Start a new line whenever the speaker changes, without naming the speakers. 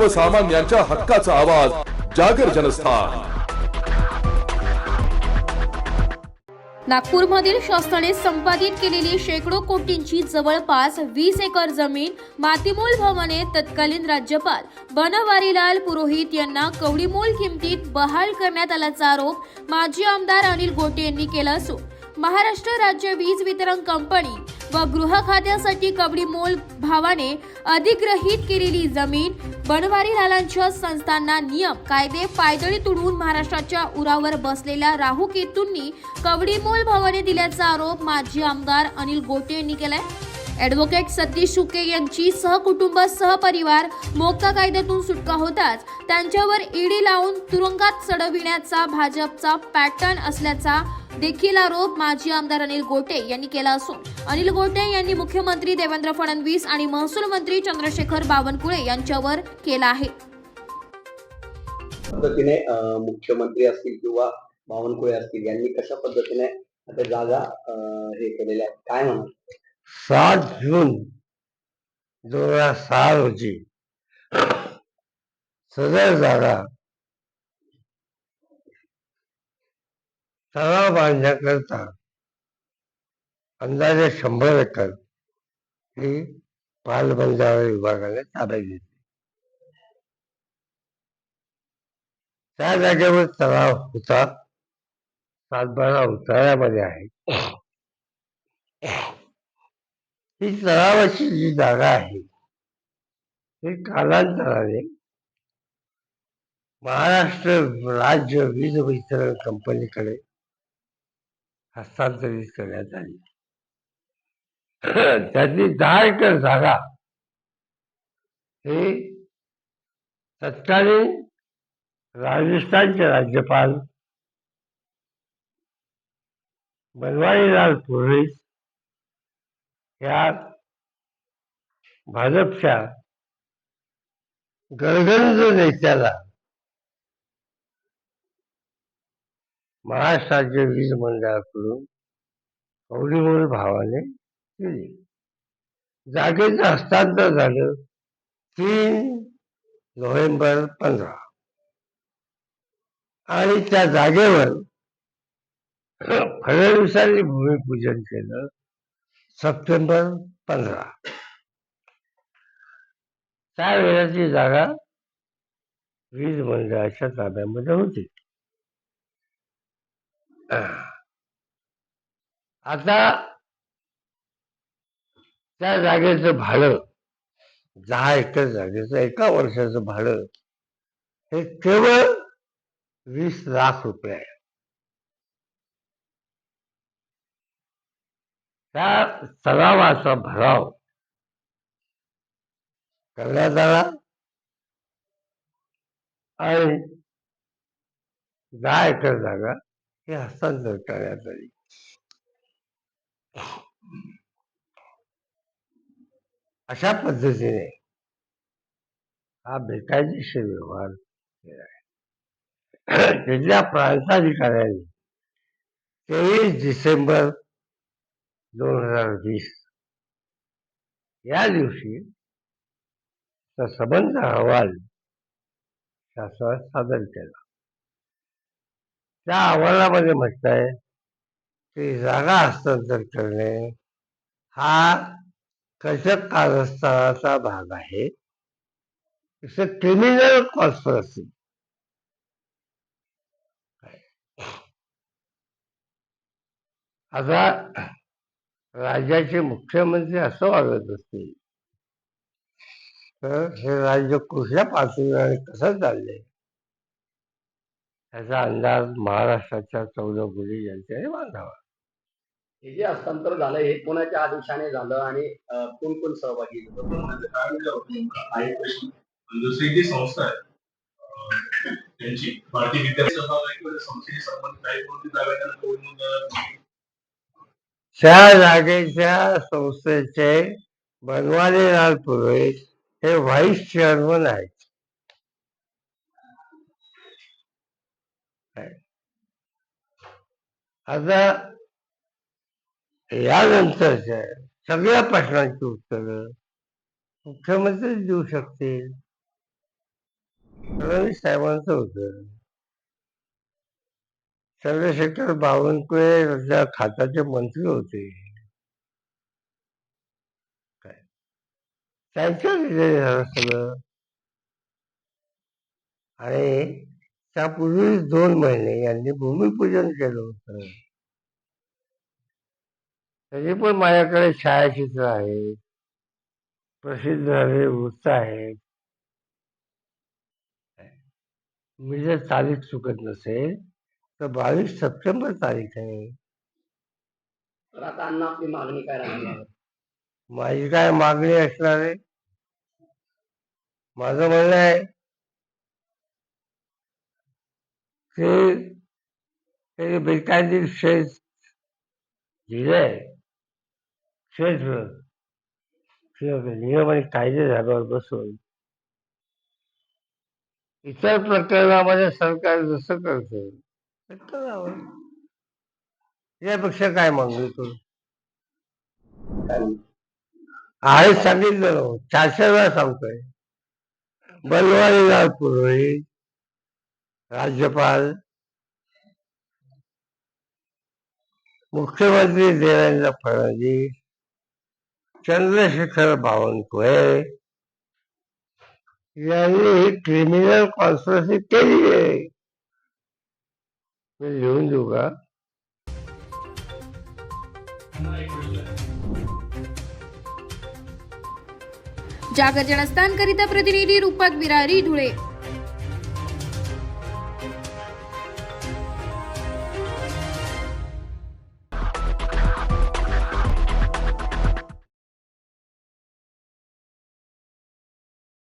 सर्वसामान्यांच्या हक्काचा आवाज जागर जनस्थान.
नागपूरमधील शासनाने संपादित केलेली शेकडो कोटींची जवळपास वीस एकर जमीन मातीमोल भवने तत्कालीन राज्यपाल बनवारीलाल पुरोहित यांना कवडीमोल किमतीत बहाल करण्यात आल्याचा आरोप माजी आमदार अनिल गोटे यांनी केला असून महाराष्ट्र राज्य वीज वितरण कंपनी व गृह खात्यासाठी कवडीमोल भावाने अधिग्रहित केलेली जमीन बनवारी लालांच्या संस्थांना नियम कायदे पायदळी तुडवून महाराष्ट्राच्या उरावर बसलेल्या राहू केतूंनी कवडीमोल भावाने दिल्याचा आरोप माजी आमदार अनिल गोटे यांनी केलाय. ॲडव्होकेट सतीश शुके यांची सहकुटुंब सहपरिवार मोक्का कायद्यातून सुटका होताच त्यांच्यावर ईडी लावून तुरुंगात चढविण्याचा भाजपचा पॅटर्न असल्याचा देखील आरोप माजी आमदार अनिल गोटे यांनी केला असून अनिल गोटे यांनी मुख्यमंत्री देवेंद्र फडणवीस आणि महसूल मंत्री चंद्रशेखर बावनकुळे यांच्यावर केला आहे.
पद्धतीने मुख्यमंत्री असतील किंवा बावनकुळे असतील यांनी कशा पद्धतीने आता जागा हे केलेल्या आहेत? काय म्हणा
सात जून दोन हजार सहा रोजी सदर जागा तलाव बांधण्याकरता अंदाजे शंभर एकर ही पालबंधारे विभागाने ताब्यात घेतली. त्या जागेवर तलाव होता. सातबारा उतारामध्ये आहे. ही तलावाची जी जागा आहे ही कालांतराने महाराष्ट्र राज्य वीज वितरण कंपनीकडे हस्तांतरित करण्यात आली. त्यातली दहा एकर जागा हे तत्कालीन राजस्थानचे राज्यपाल बनवारीलाल पुरोहित या भाजपच्या गरगंज नेत्याला महाराष्ट्राज्य वीज मंडळाकडून कवडीमोल भावाने दिली जागेचं हस्तांतर झालं तीन नोव्हेंबर पंधरा. आणि त्या जागेवर फडणवीसांनी भूमिपूजन केलं सप्टेंबर पंधरा. त्यावेळेची जागा वीज मंडळाच्या ताब्यामध्ये होती. आता त्या जागेचं भाडं दहा एकर जागेचं एका वर्षाचं भाडं हे केवळ वीस लाख रुपये आहे. त्या तलावाचा भराव करण्यात आला आणि दहा एकर जागा हे हस्तांतर करण्यात आली. अशा पद्धतीने हा बेकायदेशीर व्यवहार केला आहे. तिथल्या प्रांताधिकाऱ्यांनी तेवीस डिसेंबर दोन हजार वीस या दिवशी तो संबंध अहवाल शासनात सादर केला. त्या अहवालामध्ये म्हटलंय की जागा हस्तांतर करणे हा कशक कारस्थानाचा भाग आहे? क्रिमिनल कॉन्स्परसी आता राज्याचे मुख्यमंत्री असं वागत असतील तर हे राज्य कुठल्या पातळीवर कसं चाललंय? याचा अंदाज महाराष्ट्राच्या चौदा गुढी यांच्याने बांधावा.
हे जे हस्तांतर झालं हे कोणाच्या आदेशाने झालं आणि कोण कोण सहभागी
दुसरी जी संस्था आहे त्यांची भारतीय विद्यार्थी संस्थेशी संबंधित काही कोणती जागा
त्या जागेच्या संस्थेचे बनवारीलाल पुरोहित हे व्हाईस चेअरमन आहेत. आता यानंतरच्या सगळ्या प्रश्नांची उत्तरं मुख्यमंत्री देऊ शकतील. फडणवीस साहेबांचं होतं चंद्रशेखर बावनकुळे खात्याचे मंत्री होते. त्यांच्या विजय झालं सगळं. आणि त्यापूर्वी दोन महिने यांनी भूमिपूजन केलं होतं. त्याची पण माझ्याकडे छायाचित्र आहे. प्रसिद्ध झालेले वृत्त आहेत मी जर तारीख चुकत नसेल तर बावीस सप्टेंबर तारीख आहे.
तर आता अण्णा आपली मागणी काय राहणार?
माझी काय मागणी असणार आहे? माझं म्हणणं आहे ते ते बेकायदेशीर शेत दिलंय क्षेत्र नियम आणि कायदे झाल्यावर बसून. इतर प्रकरणामध्ये सरकार जसं करतं ते करावं यापेक्षा काय मागणी करू आहे सांगितलं ना, चारशे वेळा सांगतोय. बनवारीलाल पुरोहित राज्यपाल मुख्यमंत्री देवेंद्र फडणवीस चंद्रशेखर बावनकुळे यांनी ही क्रिमिनल कॉन्स्पिरसी केली आहे मी लिहून देऊ का?
जागर जनस्थानकरिता प्रतिनिधी रूपक बिरारी धुळे